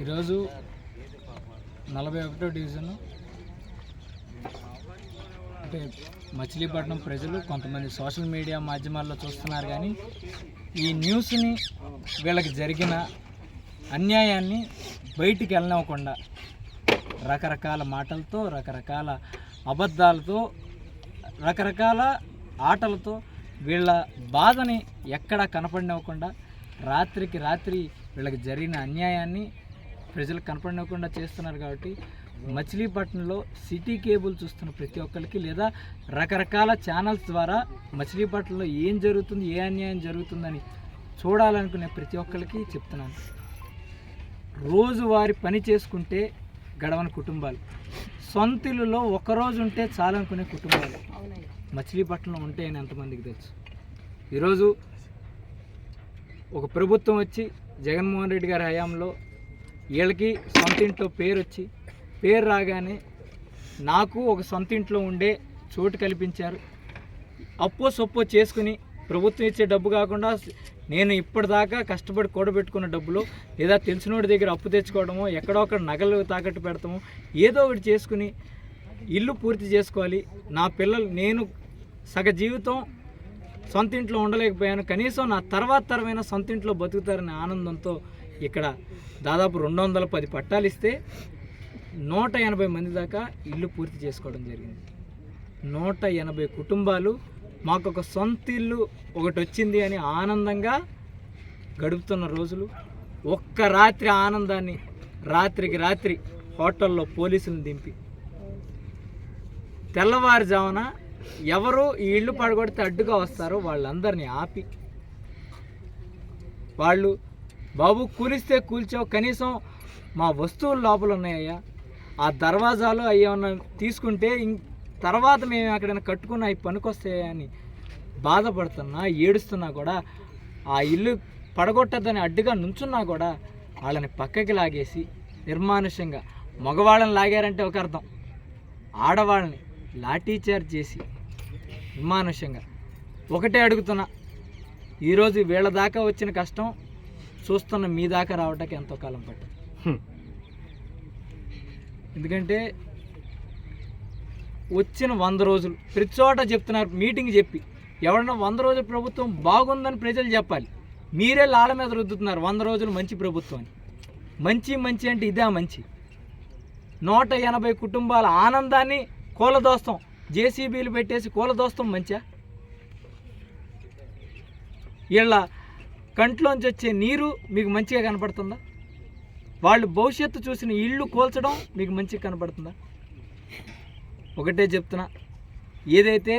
ఈరోజు నలభై ఒకటో డివిజన్. అంటే మచిలీపట్నం ప్రజలు కొంతమంది సోషల్ మీడియా మాధ్యమాల్లో చూస్తున్నారు కానీ ఈ న్యూస్ని వీళ్ళకి జరిగిన అన్యాయాన్ని బయటికి వెళ్ళనివ్వకుండా రకరకాల మాటలతో రకరకాల అబద్ధాలతో రకరకాల ఆటలతో వీళ్ళ బాధని ఎక్కడా కనపడినవ్వకుండా రాత్రికి రాత్రి వీళ్ళకి జరిగిన అన్యాయాన్ని ప్రజలకు కనపడకుండా చేస్తున్నారు కాబట్టి మచిలీపట్నంలో సిటీ కేబుల్ చూస్తున్న ప్రతి ఒక్కరికి లేదా రకరకాల ఛానల్స్ ద్వారా మచిలీపట్నంలో ఏం జరుగుతుంది ఏ అన్యాయం జరుగుతుందని చూడాలనుకునే ప్రతి ఒక్కరికి చెప్తున్నాను. రోజువారి పని చేసుకుంటే గడవని కుటుంబాలు. సొంతిల్లులో ఒకరోజు ఉంటే చాలనుకునే కుటుంబాలు. మచిలీపట్నంలో ఉంటే అని ఎంతమందికి తెలుసు? ఈరోజు ఒక ప్రభుత్వం వచ్చి జగన్మోహన్ రెడ్డి గారి హయాంలో వీళ్ళకి సొంత ఇంట్లో పేరు వచ్చి పేరు రాగానే నాకు ఒక సొంత ఇంట్లో ఉండే చోటు కల్పించారు. అప్పో సొప్పో చేసుకుని ప్రభుత్వం ఇచ్చే డబ్బు కాకుండా నేను ఇప్పటిదాకా కష్టపడి కూడబెట్టుకున్న డబ్బులు లేదా తెలిసినోడి దగ్గర అప్పు తెచ్చుకోవడమో ఎక్కడో అక్కడ నగలు తాకట్టు పెడతామో ఏదో ఒకటి చేసుకుని ఇల్లు పూర్తి చేసుకోవాలి. నా పిల్లలు నేను సగ జీవితం సొంత ఇంట్లో ఉండలేకపోయాను. కనీసం నా తర్వాత తరమైన సొంత ఇంట్లో బతుకుతారనే ఆనందంతో ఇక్కడ దాదాపు రెండు వందల పది పట్టాలు ఇస్తే నూట ఎనభై మంది దాకా ఇల్లు పూర్తి చేసుకోవడం జరిగింది. నూట ఎనభై కుటుంబాలు మాకు ఒక సొంత ఇల్లు ఒకటి వచ్చింది అని ఆనందంగా గడుపుతున్న రోజులు. ఒక్క రాత్రి ఆనందాన్ని రాత్రికి రాత్రి హోటల్లో పోలీసులను దింపి. తెల్లవారుజామున ఎవరు ఈ ఇల్లు పడగొడితే అడ్డుగా వస్తారో వాళ్ళందరినీ ఆపి. వాళ్ళు బాబు కూలిస్తే కూల్చావు కనీసం మా వస్తువులు లోపల ఉన్నాయ్యా ఆ దర్వాజాలు అవి ఏమన్నా తీసుకుంటే ఇం- తర్వాత మేము ఎక్కడైనా కట్టుకున్న అవి పనికొస్తాయా అని బాధపడుతున్నా ఏడుస్తున్నా కూడా ఆ ఇల్లు పడగొట్టద్దని అడ్డుగా నుంచున్నా కూడా వాళ్ళని పక్కకి లాగేసి నిర్మానుష్యంగా మగవాళ్ళని లాగారంటే ఒక అర్థం. ఆడవాళ్ళని లాఠీచార్ చేసి నిర్మానుష్యంగా ఒకటే అడుగుతున్నా. ఈరోజు వీళ్ళ దాకా వచ్చిన కష్టం చూస్తున్న మీ దాకా రావటానికి ఎంతో కాలం పట్టింది. ఎందుకంటే వచ్చిన వంద రోజులు ప్రతి చోట చెప్తున్నారు మీటింగ్ చెప్పి. ఎవరన్నా వంద రోజుల ప్రభుత్వం బాగుందని ప్రజలు చెప్పాలి. మీరే లాల మీద రుద్దుతున్నారు వంద రోజులు మంచి ప్రభుత్వం అని. మంచి మంచి అంటే ఇదే మంచి. నూట ఎనభై కుటుంబాల ఆనందాన్ని కూలదోస్తాం. జేసీబీలు పెట్టేసి కూలదోస్తాం మంచిగా వీళ్ళ కంట్లోంచి వచ్చే నీరు మీకు మంచిగా కనపడుతుందా? వాళ్ళు భవిష్యత్తు చూసిన ఇల్లు కూల్చడం మీకు మంచిగా కనపడుతుందా? ఒకటే చెప్తున్నా. ఏదైతే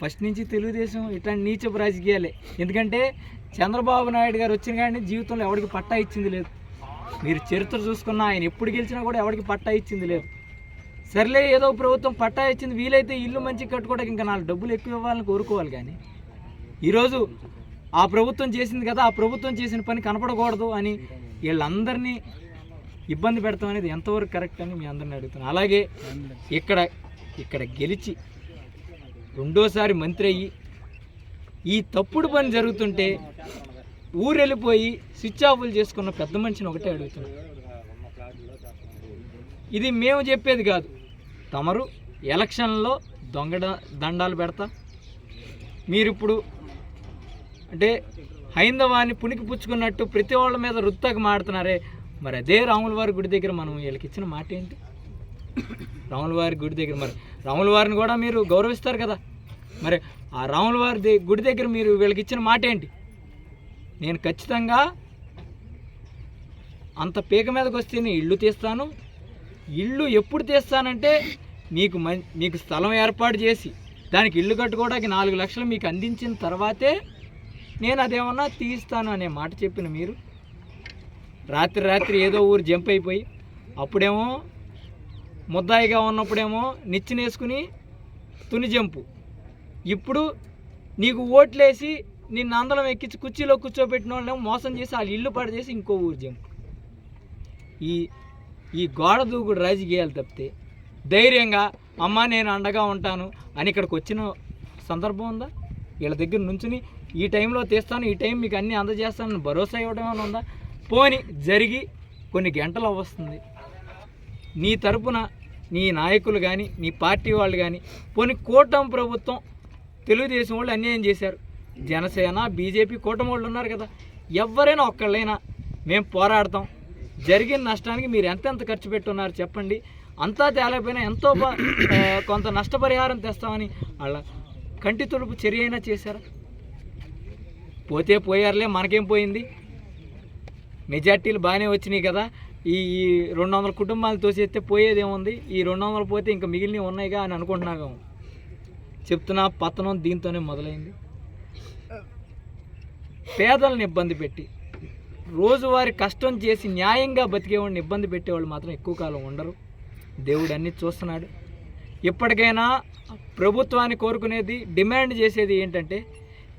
ఫస్ట్ నుంచి తెలుగుదేశం ఇట్లాంటి నీచపు రాజకీయాలే. ఎందుకంటే చంద్రబాబు నాయుడు గారు వచ్చిన కానీ జీవితంలో ఎవరికి పట్టా ఇచ్చింది లేదు. మీరు చరిత్ర చూసుకున్నా ఆయన ఎప్పుడు గెలిచినా కూడా ఎవరికి పట్టా ఇచ్చింది లేదు. సర్లే ఏదో ప్రభుత్వం పట్టా ఇచ్చింది. వీలైతే ఇల్లు మంచిగా కట్టుకోవడానికి ఇంకా నాలుగు డబ్బులు ఎక్కువ ఇవ్వాలని కోరుకోవాలి కానీ. ఈరోజు ఆ ప్రభుత్వం చేసింది కదా ఆ ప్రభుత్వం చేసిన పని కనపడకూడదు అని వీళ్ళందరినీ ఇబ్బంది పెడతాం అనేది ఎంతవరకు కరెక్ట్ అని మీ అందరిని అడుగుతున్నాను అలాగే ఇక్కడ ఇక్కడ గెలిచి రెండోసారి మంత్రి అయ్యి ఈ తప్పుడు పని జరుగుతుంటే ఊరు వెళ్ళిపోయి స్విచ్ ఆఫ్లు చేసుకున్న పెద్ద మనిషిని ఒకటే అడుగుతున్నాను ఇది మేము చెప్పేది కాదు. తమరు ఎలక్షన్లో దొంగ దండాలు పెడతా. మీరు ఇప్పుడు అంటే హైందవాన్ని పుణికి పుచ్చుకున్నట్టు ప్రతి వాళ్ళ మీద రుత్తకు మాడుతున్నారే. మరి అదే రాముల వారి గుడి దగ్గర మనం వీళ్ళకి ఇచ్చిన మాట ఏంటి? రాముల వారి గుడి దగ్గర మరి రాముల వారిని కూడా మీరు గౌరవిస్తారు కదా. మరి ఆ రాముల వారి గుడి దగ్గర మీరు వీళ్ళకి ఇచ్చిన మాట ఏంటి? నేను ఖచ్చితంగా అంత పీక మీదకి వస్తే నేను ఇల్లు తీస్తాను. ఇల్లు ఎప్పుడు తీస్తానంటే మీకు మీకు స్థలం ఏర్పాటు చేసి దానికి ఇల్లు కట్టుకోవడానికి నాలుగు లక్షలు మీకు అందించిన తర్వాతే నేను అదేమన్నా తీస్తాను అనే మాట చెప్పిన మీరు. రాత్రి రాత్రి ఏదో ఊరు జంప్ అయిపోయి అప్పుడేమో ముద్దాయిగా ఉన్నప్పుడేమో నిచ్చినేసుకుని తుని జంపు. ఇప్పుడు నీకు ఓట్లేసి నిన్ను అందరం ఎక్కించి కుర్చీలో కూర్చోబెట్టిన వాళ్ళేమో మోసం చేసి వాళ్ళ ఇల్లు పాడు చేసి ఇంకో ఊరు జంపు. ఈ ఈ గోడ దూకుడు రాజకీయాలు తప్పితే ధైర్యంగా అమ్మ నేను అండగా ఉంటాను అని ఇక్కడికి వచ్చిన సందర్భం ఉందా? వీళ్ళ దగ్గర నుంచుని ఈ టైంలో తీస్తాను ఈ టైం మీకు అన్నీ అందజేస్తానని భరోసా ఇవ్వడం ఏమైనా ఉందా? పోని జరిగి కొన్ని గంటలు వస్తుంది నీ తరపున నీ నాయకులు కానీ నీ పార్టీ వాళ్ళు కానీ పోని కూటమి ప్రభుత్వం తెలుగుదేశం వాళ్ళు అన్యాయం చేశారు. జనసేన బీజేపీ కూటమి వాళ్ళు ఉన్నారు కదా ఎవరైనా ఒక్కళ్ళైనా మేము పోరాడతాం. జరిగిన నష్టానికి మీరు ఎంతెంత ఖర్చు పెట్టున్నారు చెప్పండి. అంతా తేలకపోయినా ఎంతో కొంత నష్టపరిహారం తెస్తామని వాళ్ళ కంటి తుడుపు చర్య అయినా చేశారా? పోతే పోయారులే మనకేం పోయింది? మెజార్టీలు బాగానే వచ్చినాయి కదా. ఈ ఈ రెండు వందల కుటుంబాలు తోసేస్తే పోయేదేముంది? ఈ రెండు వందలు పోతే ఇంకా మిగిలినవి ఉన్నాయిగా అని అనుకుంటున్నాగా చెప్తున్నా పతనం దీంతోనే మొదలైంది. పేదలను ఇబ్బంది పెట్టి రోజువారి కష్టం చేసి న్యాయంగా బతికేవాడిని ఇబ్బంది పెట్టేవాళ్ళు మాత్రం ఎక్కువ కాలం ఉండరు. దేవుడు అన్ని చూస్తున్నాడు. ఇప్పటికైనా ప్రభుత్వాన్ని కోరుకునేది డిమాండ్ చేసేది ఏంటంటే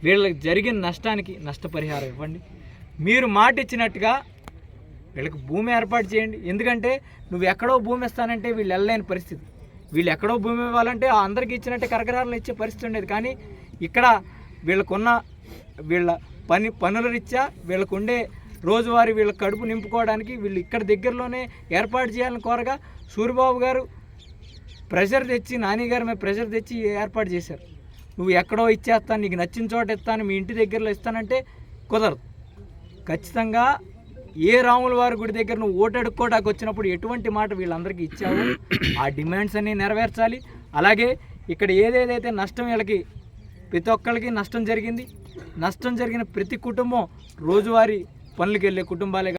వీళ్ళకి జరిగిన నష్టానికి నష్టపరిహారం ఇవ్వండి. మీరు మాట ఇచ్చినట్టుగా వీళ్ళకి భూమి ఏర్పాటు చేయండి. ఎందుకంటే నువ్వు ఎక్కడో భూమి ఇస్తానంటే వీళ్ళు వెళ్ళలేని పరిస్థితి. వీళ్ళు ఎక్కడో భూమి ఇవ్వాలంటే ఆ ఇచ్చినట్టే కరకరాలను ఇచ్చే పరిస్థితి ఉండేది. కానీ ఇక్కడ వీళ్ళకున్న వీళ్ళ పని పనుల రీత్యా వీళ్ళకు ఉండే రోజువారీ వీళ్ళ కడుపు నింపుకోవడానికి వీళ్ళు ఇక్కడ దగ్గరలోనే ఏర్పాటు చేయాలని కోరగా సూరిబాబు గారు ప్రెషర్ తెచ్చి నాని గారి మీద ప్రెషర్ తెచ్చి ఏర్పాటు చేశారు. నువ్వు ఎక్కడో ఇచ్చేస్తాను నీకు నచ్చిన చోట ఇస్తాను మీ ఇంటి దగ్గరలో ఇస్తానంటే కుదరదు. ఖచ్చితంగా ఏ రాముల వారి గుడి దగ్గర నువ్వు ఓటు వచ్చినప్పుడు ఎటువంటి మాట వీళ్ళందరికీ ఇచ్చావు ఆ డిమాండ్స్ అన్నీ నెరవేర్చాలి. అలాగే ఇక్కడ ఏదేదైతే నష్టం వీళ్ళకి ప్రతి ఒక్కరికి నష్టం జరిగింది నష్టం జరిగిన ప్రతి కుటుంబం రోజువారీ పనులకు వెళ్ళే కుటుంబాలే